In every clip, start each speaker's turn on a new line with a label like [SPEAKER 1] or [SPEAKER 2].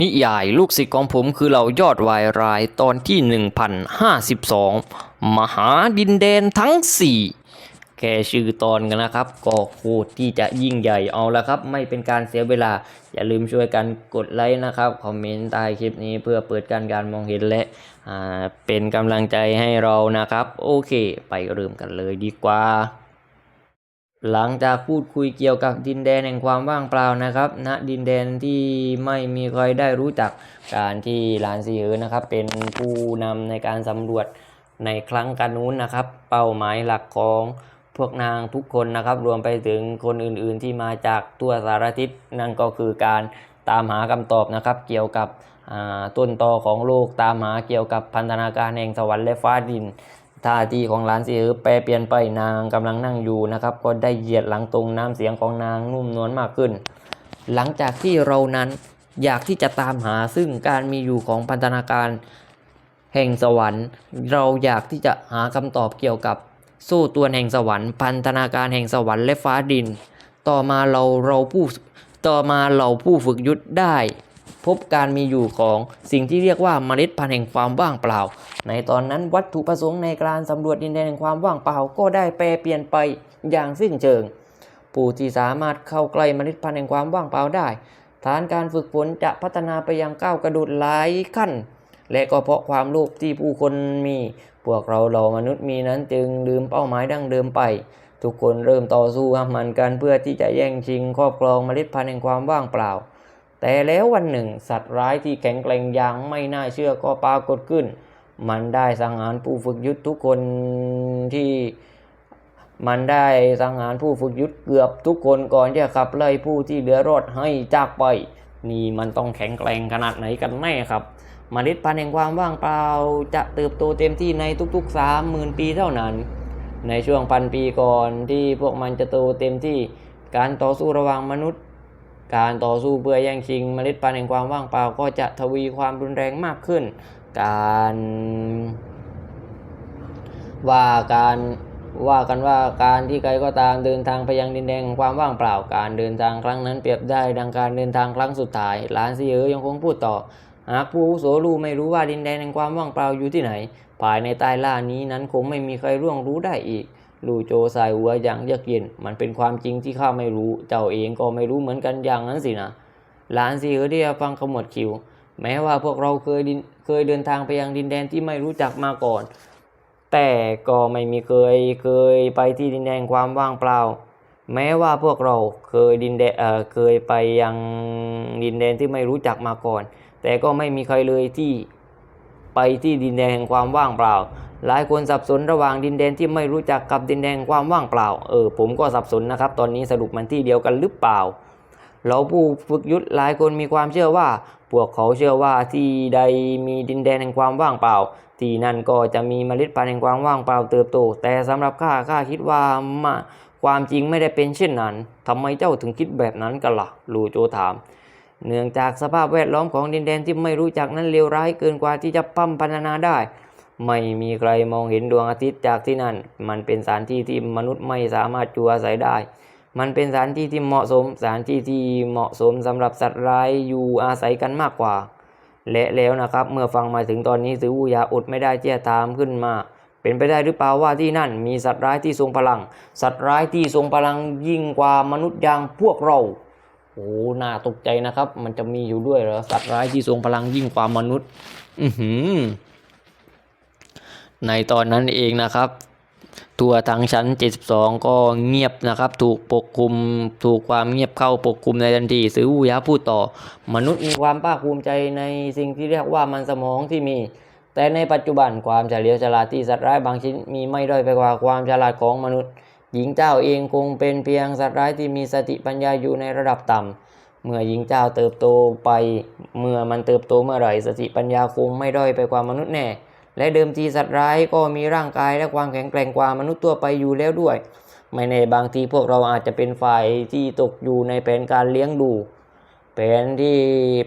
[SPEAKER 1] นิยายลูกศิษย์ของผมคือเรายอดวายรายตอนที่ 1052 มหาดินแดนทั้ง 4 แค่ชื่อตอนกันนะครับ ก็โคตรที่จะยิ่งใหญ่เอาละครับ ไม่เป็นการเสียเวลา อย่าลืมช่วยกันกดไลค์นะครับ คอมเมนต์ใต้คลิปนี้เพื่อเปิดการการมองเห็นและเป็นกำลังใจให้เรานะครับ โอเค ไปเริ่มกันเลยดีกว่า หลังจากพูดคุยเกี่ยวกับดินแดนแห่งความว่างเปล่านะครับณดินแดนที่ไม่มีใครได้รู้จักการที่หลานซีเออนะครับ เป็นผู้นำในการสำรวจในครั้งกันนู้นนะครับ เป้าหมายหลักของพวกนางทุกคนนะครับ รวมไปถึงคนอื่นๆที่มาจากตัวสารทิศนั่นก็คือการตามหาคำตอบนะครับ เกี่ยวกับต้นตอของโลกตามหาเกี่ยวกับพันธนาการแห่งสวรรค์และฟ้าดิน ท่าทีของหลานเสียแปรเปลี่ยนไปนางกำลังนั่งอยู่นะครับ ก็ได้เหยียดหลังตรงน้ำเสียงของนางนุ่มนวลมากขึ้น หลังจากที่เรานั้นอยากที่จะตามหาซึ่งการมีอยู่ของพันธนาการแห่งสวรรค์ เราอยากที่จะหาคำตอบเกี่ยวกับโซ่ตรวแห่งสวรรค์ พันธนาการแห่งสวรรค์และฟ้าดิน ต่อมาเราเราผู้ต่อมาเราผู้ฝึกยุทธได้ พบการมีอยู่ของสิ่งที่เรียกว่าเมล็ดพันธุ์แห่งความว่างเปล่า ในตอนนั้นวัตถุประสงค์ในการสำรวจดินแดนแห่งความว่างเปล่าก็ได้แปรเปลี่ยนไปอย่างสิ้นเชิง ผู้ที่สามารถเข้าใกล้เมล็ดพันธุ์แห่งความว่างเปล่าได้ ฐานการฝึกฝนจะพัฒนาไปยังก้าวกระโดดหลายขั้น และก็เพราะความโลภที่ผู้คนมี พวกเราเหล่ามนุษย์มีนั้นจึงลืมเป้าหมายดั้งเดิมไปทุกคนเริ่มต่อสู้ห้ามันกันเพื่อที่จะแย่งชิงครอบครองเมล็ดพันธุ์แห่งความว่างเปล่า แต่แล้ววันหนึ่ง สัตว์ร้ายที่แข็งแกร่งอย่างไม่น่าเชื่อก็ปรากฏขึ้น มันได้สังหารผู้ฝึกยุทธทุกคนที่มันได้สังหารผู้ฝึกยุทธเกือบทุกคนก่อนที่จะขับไล่ผู้ที่เหลือรอดให้จากไป นี่มันต้องแข็งแกร่งขนาดไหนกันแน่ครับมเมล็ดพันธุ์แห่งความว่างเปล่าจะเติบโตเต็มที่ในทุกๆ 3 0,000 ปีเท่านั้น ในช่วงพันปีก่อนที่พวกมันจะโตเต็มที่การต่อสู้ระหว่างมนุษย์ การต่อสู้เพื่อแย่งชิงเมล็ดพันธุ์แห่งความว่างเปล่าก็จะทวีความรุนแรงมากขึ้น การว่าการว่ากันว่าการที่ใครก็ตามเดินทางไปยังดินแดนแห่งความว่างเปล่าการเดินทางครั้งนั้นเปรียบได้ดังการเดินทางครั้งสุดท้ายหลานซีเออยังคงพูดต่อ หากผู้อาวุโสรู้ไม่รู้ว่าดินแดนแห่งความว่างเปล่าอยู่ที่ไหน ภายในใต้ล่านี้นั้นคงไม่มีใครร่วงรู้ได้อีก ลู่โจสายหัวอย่างเยือกเย็น มันเป็นความจริงที่ข้าไม่รู้ เจ้าเองก็ไม่รู้เหมือนกันอย่างนั้นสินะหลานซีเออได้ฟังขมวดคิว แม้ว่าพวกเราเคยดินเคยเดินทางไปยังดินแดนที่ไม่รู้จักมาก่อน แต่ก็ไม่มีเคยเคยไปที่ดินแดนความว่างเปล่า แม้ว่าพวกเราเคยดินแดนเออเคยไปยังดินแดนที่ไม่รู้จักมาก่อน แต่ก็ไม่มีใครเลยที่ไปที่ดินแดนแห่งความว่างเปล่า หลายคนสับสนระหว่างดินแดนที่ไม่รู้จักกับดินแดนความว่างเปล่า เออผมก็สับสนนะครับ ตอนนี้สรุปมันที่เดียวกันหรือเปล่า เราผู้ฝึกยุทธหลายคนมีความเชื่อว่า พวกเขาเชื่อว่าที่ใดมีดินแดนแห่งความว่างเปล่า ที่นั่นก็จะมีเมล็ดพันธุ์แห่งความว่างเปล่าเติบโต แต่สำหรับข้าข้าคิดว่ามาความจริงไม่ได้เป็นเช่นนั้นทำไมเจ้าถึงคิดแบบนั้นกันละ่ะ ลูโจถามเนื่องจากสภาพแวดล้อมของดินแดนที่ไม่รู้จักนั้นเลวร้ายเกินกว่าที่จะปั้มพัฒนาได้ ไม่มีใครมองเห็นดวงอาทิตย์จากที่นั่น มันเป็นสถานที่ที่มนุษย์ไม่สามารถอยู่อาศัยได้ มันเป็นสถานที่ที่เหมาะสมสถานที่ที่เหมาะสมสำหรับสัตว์ร้ายอยู่อาศัยกันมากกว่า และแล้วนะครับ เมื่อฟังมาถึงตอนนี้ซือวูยาอดไม่ได้ที่จะตามขึ้นมา เป็นไปได้หรือเปล่าว่าที่นั่น มีสัตว์ร้ายที่ทรงพลัง สัตว์ร้ายที่ทรงพลังยิ่งกว่ามนุษย์อย่างพวกเราโอ้น่าตกใจนะครับ มันจะมีอยู่ด้วยเหรอสัตว์ร้ายที่ทรงพลังยิ่งกว่ามนุษย์ อือหือ ในตอนนั้นเองนะครับ ตัวทางชั้น 72 ก็เงียบนะครับ ถูกปกคลุมถูกความเงียบเข้าปกคลุมในทันทีซื้อวูยาพูดต่อ มนุษย์มีความภาคภูมิใจในสิ่งที่เรียกว่ามันสมองที่มี แต่ในปัจจุบันความเฉลียวฉลาดที่สัตว์ร้ายบางชิ้นมีไม่ด้อยไปกว่าความฉลาดของมนุษย์ หญิงเจ้าเองคงเป็นเพียงสัตว์ร้ายที่มีสติปัญญาอยู่ในระดับต่ำเมื่อหญิงเจ้าเติบโตไป เมื่อมันเติบโตเมื่อไหร่สติปัญญาคงไม่ด้อยไปกว่ามนุษย์แน่ และเดิมทีสัตว์ร้ายก็มีร่างกายและความแข็งแกร่งกว่ามนุษย์ทั่วไปอยู่แล้วด้วย ไม่แน่บางทีพวกเราอาจจะเป็นฝ่ายที่ตกอยู่ในแผนการเลี้ยงดูแผนที่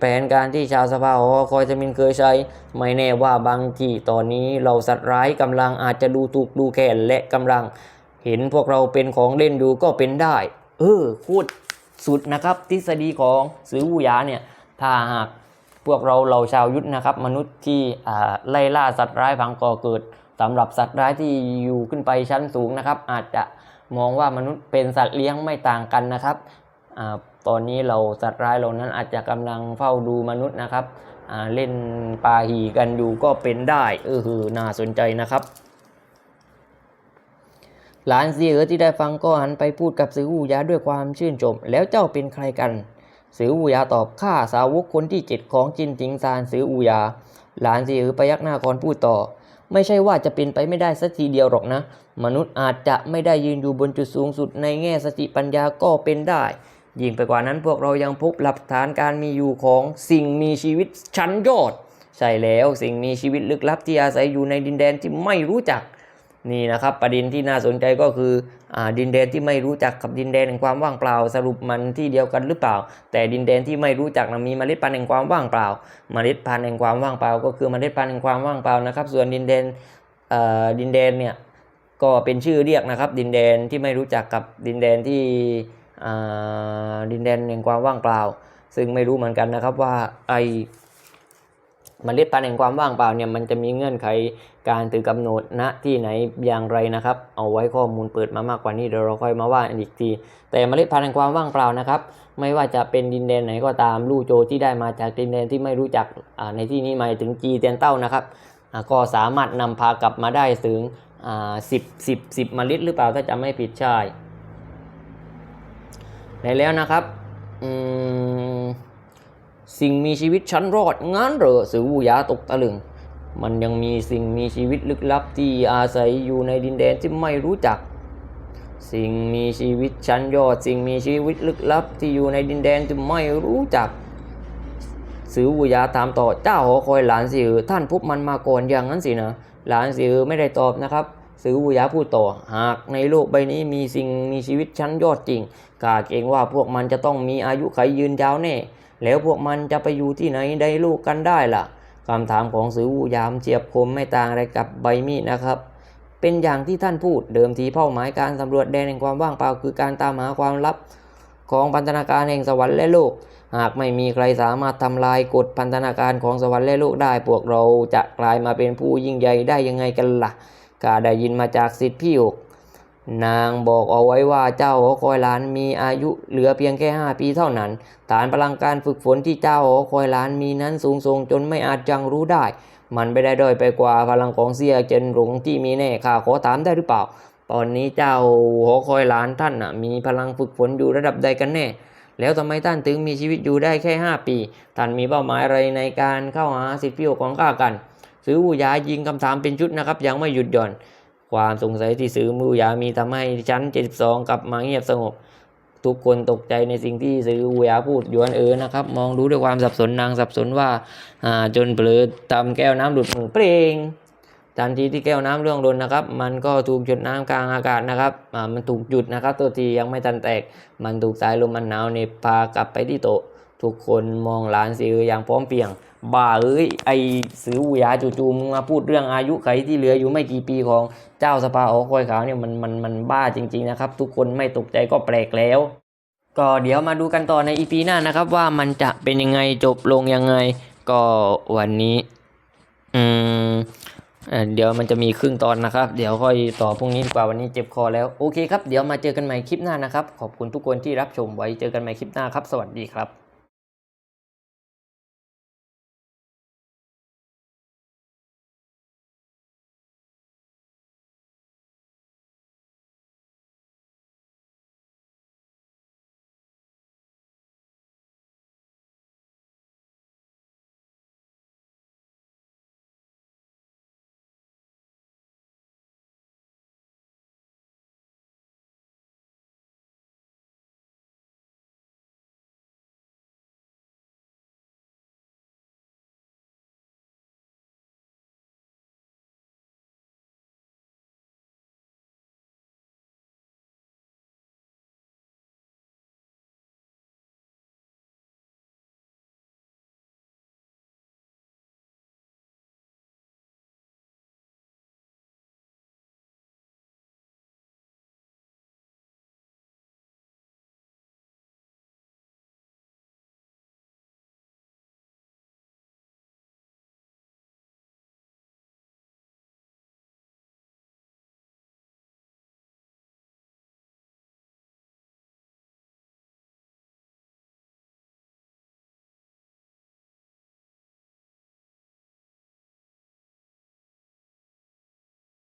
[SPEAKER 1] แผนการที่ชาวสภาหอคอยจะมินเคยใช้ ไม่แน่ว่าบางทีตอนนี้เราสัตว์ร้ายกำลังอาจจะดูถูกดูแคลนและกำลัง เห็นพวกเราเป็นของเล่นดูก็เป็นได้ เออพูดสุดนะครับทฤษฎีของสือวูหยาเนี่ยถ้าหาก พวกเราเหล่าชาวยุทธนะครับ มนุษย์ที่ไล่ล่าสัตว์ร้ายพังก่อเกิดสำหรับสัตว์ร้ายที่อยู่ขึ้นไปชั้นสูงนะครับ อาจจะมองว่ามนุษย์เป็นสัตว์เลี้ยงไม่ต่างกันนะครับอตอนนี้เราสัตว์ร้ายเหล่านั้นอาจจะกำลังเฝ้าดูมนุษย์นะครับเล่นปาหีกันอยู่ก็เป็นได้เออคือน่าสนใจนะครับหลานเสียเอ๋อที่ได้ฟังก็หันไปพูดกับสืออูยาด้วยความชื่นชมแล้วเจ้าเป็นใครกัน สืออูยาตอบข้าสาวกคนที่เจ็ดของจินติงซานสืออูยา หลานสีอ๋อพยักหน้าก่อนพูดต่อ ไม่ใช่ว่าจะเป็นไปไม่ได้สักทีเดียวหรอกนะ มนุษย์อาจจะไม่ได้ยืนอยู่บนจุดสูงสุดในแง่สติปัญญาก็เป็นได้ ยิ่งไปกว่านั้นพวกเรายังพบหลักฐานการมีอยู่ของสิ่งมีชีวิตชั้นยอด ใช่แล้วสิ่งมีชีวิตลึกลับที่อาศัยอยู่ในดินแดนที่ไม่รู้จัก นี่นะครับประเด็นที่น่าสนใจก็คืออดินแดนที่ไม่รู้จักกับดินแดนแห่งความว่างเปล่า สรุปมันที่เดียวกันหรือเปล่า แต่ดินแดนที่ไม่รู้จักนะมีเมล็ดพันธุ์แห่งความว่างเปล่า เมล็ดพันธุ์แห่งความว่างเปล่า ก็คือเมล็ดพันธุ์แห่งความว่างเปล่านะครับ ส่วนดินแดนดินแดนเนี่ยก็เป็นชื่อเรียกนะครับ ดินแดนที่ไม่รู้จักกับดินแดนที่ดินแดนแห่งความว่างเปล่า ซึ่งไม่รู้เหมือนกันนะครับว่าไอ เมล็ดพันธุ์แห่งความว่างเปล่าเนี่ยมันจะมีเงื่อนไขการถือกำหนดณที่ไหนอย่างไรนะครับ เอาไว้ข้อมูลเปิดมามากกว่านี้เดี๋ยวเราค่อยมาว่าอีกทีแต่เมล็ดพันธุ์แห่งความว่างเปล่านะครับ ไม่ว่าจะเป็นดินแดนไหนก็ตามลู่โจที่ได้มาจากดินแดนที่ไม่รู้จักในที่นี้หมายถึงจีเตียนเต้านะครับก็สามารถนำพากลับมาได้ถึงสิบสิบสิบมล็ดหรือเปล่าถ้าจำไม่ผิดใช่ในแล้วนะครับอืม สิ่งมีชีวิตชั้นรอดงั้นเหรอสือวูยาตกตะลึง มันยังมีสิ่งมีชีวิตลึกลับที่อาศัยอยู่ในดินแดนที่ไม่รู้จัก สิ่งมีชีวิตชั้นยอด สิ่งมีชีวิตลึกลับที่อยู่ในดินแดนที่ไม่รู้จัก สือวูยาถามต่อเจ้าหอคอยหลานสิเออท่านพบมันมาก่อนอย่างนั้นสินะหลานสิเออไม่ได้ตอบนะครับสือวูยาพูดต่อ หากในโลกใบนี้มีสิ่งมีชีวิตชั้นยอดจริงข้าเกรงว่าพวกมันจะต้องมีอายุไขยืนยาวแน่ แล้วพวกมันจะไปอยู่ที่ไหนในโลกกันได้ล่ะคำถามของสือวูยามเจียบคมไม่ต่างอะไรกับใบมีดนะครับ เป็นอย่างที่ท่านพูดเดิมทีเป้าหมายการสำรวจแดนแห่งความว่างเปล่าคือการตามหาความลับของพันธนาการแห่งสวรรค์และโลก หากไม่มีใครสามารถทำลายกฎพันธนาการของสวรรค์และโลกได้ พวกเราจะกลายมาเป็นผู้ยิ่งใหญ่ได้ยังไงกันล่ะข้าได้ยินมาจากสิทธิพี่อก นางบอกเอาไว้ว่าเจ้าหอคอยหลานมีอายุเหลือเพียงแค่5ปีเท่านั้น ฐานพลังการฝึกฝนที่เจ้าหอคอยหลานมีนั้นสูงส่งจนไม่อาจจังรู้ได้ มันไม่ได้ด้อยไปกว่าพลังของเสียเจนหลงที่มีแน่ข้าขอถามได้หรือเปล่า ตอนนี้เจ้าหอคอยหลานท่านน่ะมีพลังฝึกฝนอยู่ระดับใดกันแน่ แล้วทำไมท่านถึงมีชีวิตอยู่ได้แค่ 5 ปี ท่านมีเป้าหมายอะไรในการเข้าหาสิทธิพิโยของข้ากันซื้อวูยายิงคำถามเป็นชุดนะครับยังไม่หยุดหย่อน ความสงสัยที่ซื้อมูยามีทำให้ชั้น 72 กลับมาเงียบสงบ ทุกคนตกใจในสิ่งที่ซื้อวูยาพูดยวนเออนะครับ มองดูด้วยความสับสนนางสับสนว่าอ่าจนเผลอทำแก้วน้ำหลุดมือเปร่งทันทีที่แก้วน้ำร่วงหล่นนะครับ มันก็ถูกหยุดน้ำกลางอากาศนะครับอ่ามันถูกหยุดนะครับ ตัวทียังไม่ทันแตก มันถูกสายลมอันหนาวเนี่ยพากลับไปที่โต๊ะ ทุกคนมองหลานซื้ออย่างพร้อมเพียงบ้าเอ้ยไอสืออุยาจู่ๆมึงมาพูดเรื่องอายุไขที่เหลืออยู่ไม่กี่ปีของเจ้าสภาออคอยขาวเนี่ยมันมันมันบ้าจริง ๆนะครับ ทุกคนไม่ตกใจก็แปลกแล้ว ก็เดี๋ยวมาดูกันต่อในอีพีหน้านะครับ ว่ามันจะเป็นยังไงจบลงยังไง ก็วันนี้ อืมเอ่อเดี๋ยวมันจะมีครึ่งตอนนะครับ เดี๋ยวค่อยต่อพรุ่งนี้ดีกว่าวันนี้เจ็บคอแล้ว โอเคครับ เดี๋ยวมาเจอกันใหม่คลิปหน้านะครับ ขอบคุณทุกคนที่รับชมไว้เจอกันใหม่คลิปหน้าครับ สวัสดีครับ